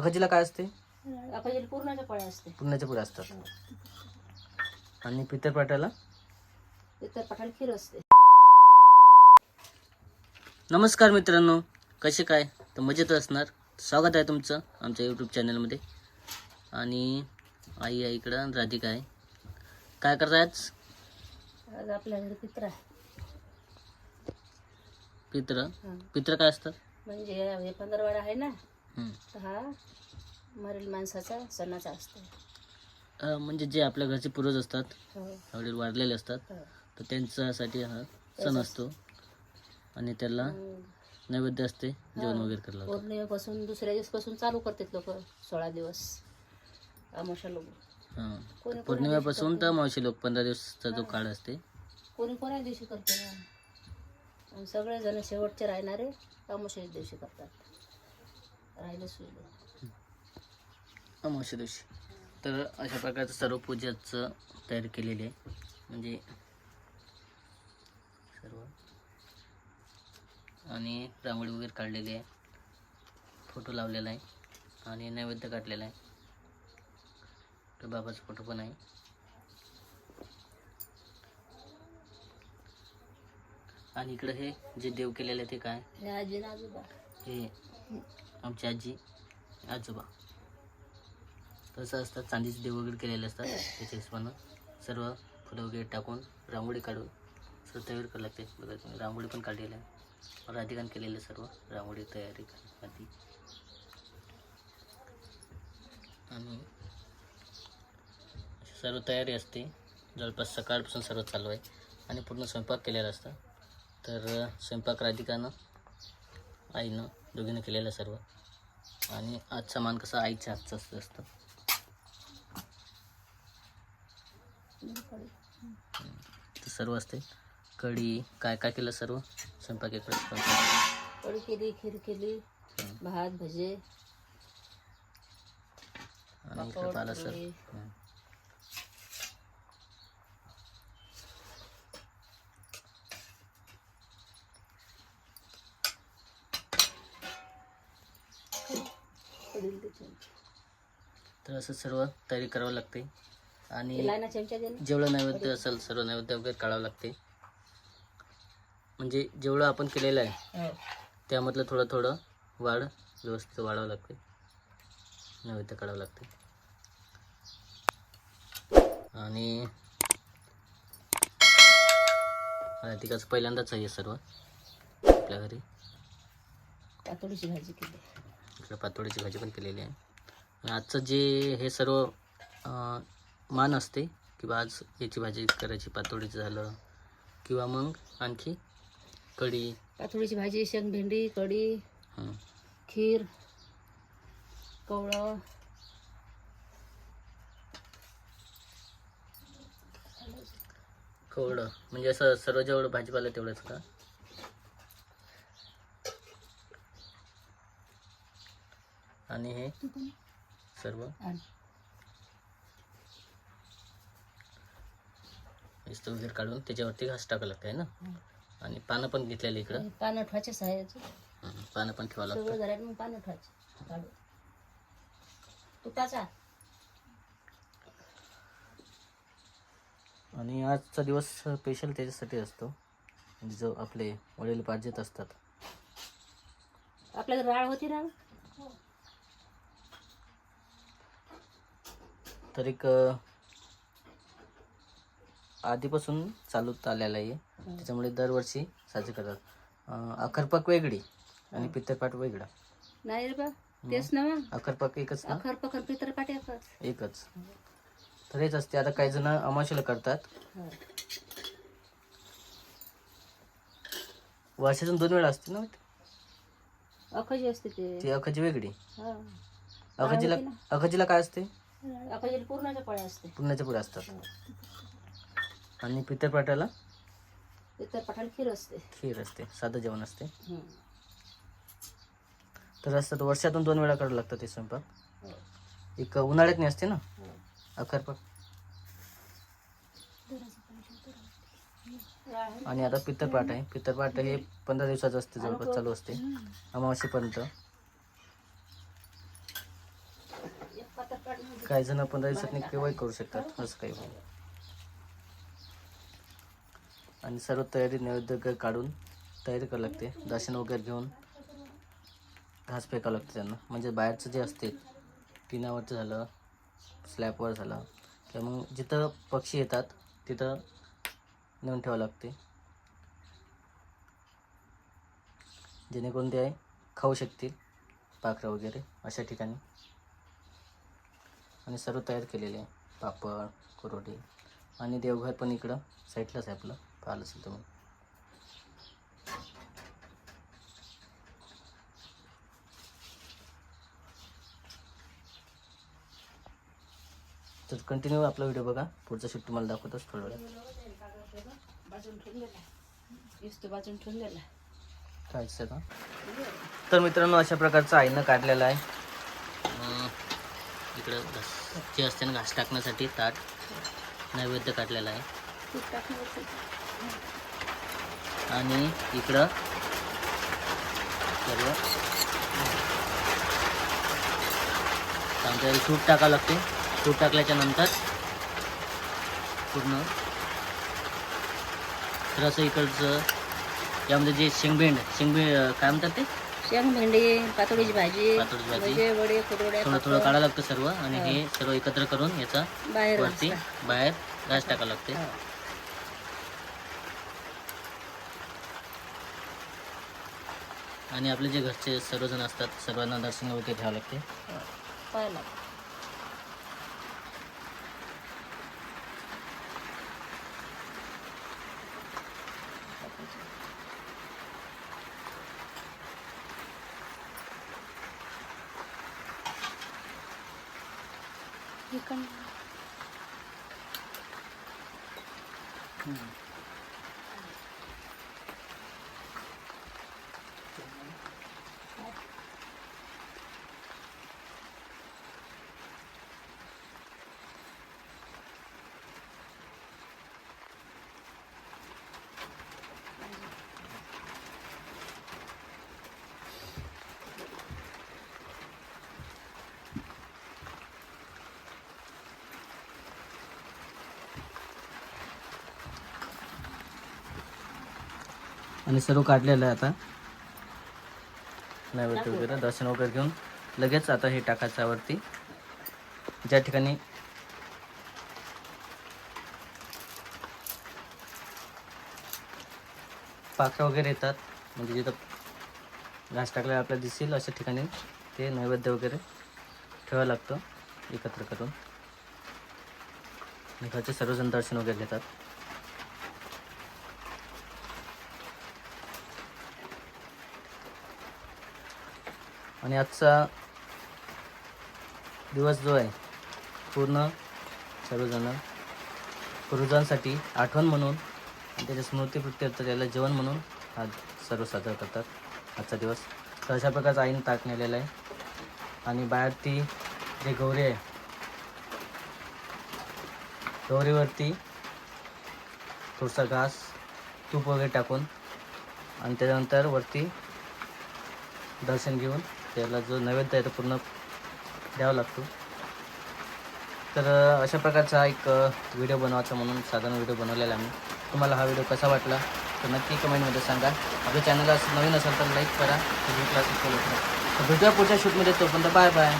अखजीला काय असते? पूर्णाच्या पोळ्या असते. पुण्याच्या पुढे असतात. आणि इतर पठाण खीर असते. नमस्कार मित्रांनो कसे काय? तर मजेत असणार. स्वागत आहे तुमचं आमच्या यूट्यूब चॅनलमध्ये आणि आई आहे इकडं राधिका आहे. काय करताय आज? आज आपल्या घरी पित्र आहे. पित्र? हं. पित्र काय असतात? म्हणजे हे पंधरवाडा आहे ना. तर हा मरेल माणसाचा सणाचा असतो. अं, म्हणजे जे आपल्या घरचे पूर्वज असतात हो, वडील वाढलेले असतात हो. तर त्यांच्यासाठी हा सण असतो. आणि त्याला मग नैवेद्य असते जेवण वगैरे करायला लावतात. पौर्णिमेपासून दुसऱ्या दिवसपासून चालू करतात लोक सोळा दिवस. आमोशा लोक. हां. कोणी पौर्णिमेपासून तर मावशी लोक पंधरा दिवसाचा जो काळ असते. कोणी कोण्या दिवशी करते आणि सगळेजण शेवटचे राहणारे अमोशाच्या दिवशी करतात. राहिले अमावस्या दिवशी. तर अशा प्रकारचं सर्व पूजाचं तयारी केलेली आहे. म्हणजे सर्व. आणि रांगोळी वगैरे काढलेली आहे. फोटो लावलेला आहे. आणि नैवेद्य काढलेला आहे. तर बाबाचा फोटो पण आहे. आणि इकडं हे जे देव केलेलं आहे ते काय? हे हे आमची आजी आजोबा. तसं असतात चांदीचे देव वगैरे केलेले असतात त्याच्या हिशोबानं सर्व फुलं वगैरे टाकून रांगोळी काढून सर्व तयारी करावं लागते. बघा तुम्ही रांगोळी पण काढलेली आहे राधिकान केलेले सर्व रांगोळी तयारी आधी आणि सर्व तयारी असते. जवळपास सकाळपासून सर्व चालू आहे आणि पूर्ण स्वयंपाक केलेला असतं. तर स्वयंपाक राधिकानं आईनं दोघीनं केलेलं सर्व. आणि आजचा मान कसा आईच्या हातचं असतं सर्व असते. कढी काय काय केलं सर्व? स्वयंपाक स्वयंपाक. कढी केली खीर केली. भात भजे. आणि पाहिलं सर पोळी. हं. कढी त्याची. तर असं सर्व तयारी करावं लागते. आणि. जेवढं नैवेद्य असेल सर्व नैवेद्य वगैरे काढावं लागते. म्हणजे जेवढं आपण केलेलं आहे हो. त्यामधलं थोडं थोडं वाढ व्यवस्थित वाढावं लागते. नैवेद्य काढावं लागते. आणि राधिकाचं पहिल्यांदाच आहे सर्व आपल्या घरी. पातोडीची भाजी केली. इकडे पातोडीची भाजी पण केलेली आहे. आणि आजचं जे हे सर्व मान असते किंवा आज याची भाजी करायची पातोडीचं झालं किंवा मग आणखी कढी. पातोडीची भाजी शेंग भेंडी कढी. खीर कवळं. कोरडं म्हणजे असं सर्व जेवढं भाजीपाला तेवढंच का? आणि हे सर्व? आणि. इस्त वगैरे काढून त्याच्यावरती घास टाकावं लागतं आहे ना? आणि पानं पण घेतलेली इकडं. पानं ठेवायचेच आहे. हं, पानं पण ठेवावं लागतं. घरात मग पानं ठेवायचे. काढून तुपाचा आणि आजचा दिवस स्पेशल त्याच्यासाठी असतो. म्हणजे जो आपले वडील पाहिजेत असतात. आपल्या घरी राळ होती ना तर एक आधीपासून चालूत आलेला आहे. त्याच्यामुळे दरवर्षी साजरी करतात. अखरपाक वेगळी आणि पित्तरपाट वेगळा. नाही रे बा तेच ना अखरपाक एकच ना? अखर पखर पितर पाट्या एकच. एकच. तर हेच असते. आता काही जण अमावस्याला करतात. हो. वर्षातून दोन वेळा असते ना अखजी असते ते. अखजी वेगळी. अखजीला. अखजीला काय असते? पूर्णाच्या पोळ्या असते. पुण्याच्या पुढे असतात. आणि पितरपाटाला पितर पठाण खीर असते. खीर असते. साधं जेवण असते. तर असतात वर्षातून दोन वेळा करावं लागतं ते स्वयंपाक. हो. एक उन्हाळ्यात नाही असते ना? हो. अखरपाक राळ. आणि आता पितरपाट आहे. पितरपाट हे पंधरा दिवसाचं असते जवळपास चालू असते. अमावस्येपर्यंत. काही जण पंधरा दिवसात केव्हाही करू शकतात असं काही नाही. आणि सर्व तयारी नैवेद्य वगैरे काढून तयारी करावी लागते. दर्शन वगैरे घेऊन घास फेकावं लागते त्यांना. म्हणजे बाहेरचं जे असते टिनावरचं झालं स्लॅबवर झालं किंवा मग जिथं पक्षी येतात तिथं नेऊन ठेवावं लागते. जेणेकरून ते खाऊ शकतील पाखरं वगैरे अशा ठिकाणी. आणि सर्व तयार केलेले आहे. पापड कुरोडी आणि देवघर पण इकडं साईडलाच आहे आपलं. पाहिलं असेल तुम्ही. तर कंटिन्यू आपला व्हिडिओ बघा. पुढचा शूट तुम्हाला दाखवतोच थोड्या वेळात. बाजून ठेवलेला काय दिसतं तर मित्रांनो अशा प्रकारचं आईनं काढलेलं आहे. इकडं घास जे असते ना घास टाकण्यासाठी ताट नैवेद्य काढलेलं आहे. आणि इकडं सर्व आमच्या सूट टाकावं लागते. सूट टाकल्याच्या नंतर पूर्ण तर असं इकडचं यामध्ये जे शेंगबेंड शेंगबेंड काय म्हणतात ते? शेंग भेंडी पातोडीची भाजी पातोडीची भाजी. भजे वडे कुरवड्या थोडं थोडं काढावं लागतं सर्व आणि हे. सर्व एकत्र करून याचा बाहेर वरती बाहेर घास टाकावं लागते. हो. आणि आपले जे घरचे सर्वजण असतात सर्वांना दर्शन वगैरे घ्यावं लागते. पाहिला chicken. Hmm. आणि सर्व काढलेलं आहे आता. नैवेद्य वगैरे दर्शन वगैरे घेऊन लगेच आता हे टाकायचं वरती. ज्या ठिकाणी पाखरं वगैरे येतात म्हणजे जिथं घास टाकलेला आपल्याला दिसेल अशा ठिकाणी ते नैवेद्य वगैरे ठेवावं लागतं एकत्र करून. घरचे सर्वजण दर्शन वगैरे घेतात. आणि आजचा दिवस जो आहे पूर्ण सर्वजण पूर्वजांसाठी आठवण म्हणून आणि त्याच्या स्मृतीप्रित्यर्थ त्याला जेवण म्हणून हा सर्व साजरा करतात आजचा दिवस. तर अशा प्रकारचा आईनं ताक नेलेला आहे. आणि बाहेर ती जे गौरी आहे गौरीवरती थोडासा घास तूप वगैरे टाकून आणि त्याच्यानंतर वरती दर्शन घेऊन त्याला जो नैवेद्य आहे तो पूर्ण द्यावा लागतो. तर अशा प्रकारचा एक व्हिडिओ बनवायचा म्हणून साधारण व्हिडिओ बनवलेला आहे आम्ही तुम्हाला हा व्हिडिओ कसा वाटला तर नक्की कमेंटमध्ये सांगा. आपल्या चॅनलला नवीन असेल तर लाईक करा व्हिडिओला सबस्क्राईब करा. तर भेटूया पुढच्या शूटमध्ये तोपर्यंत बाय बाय.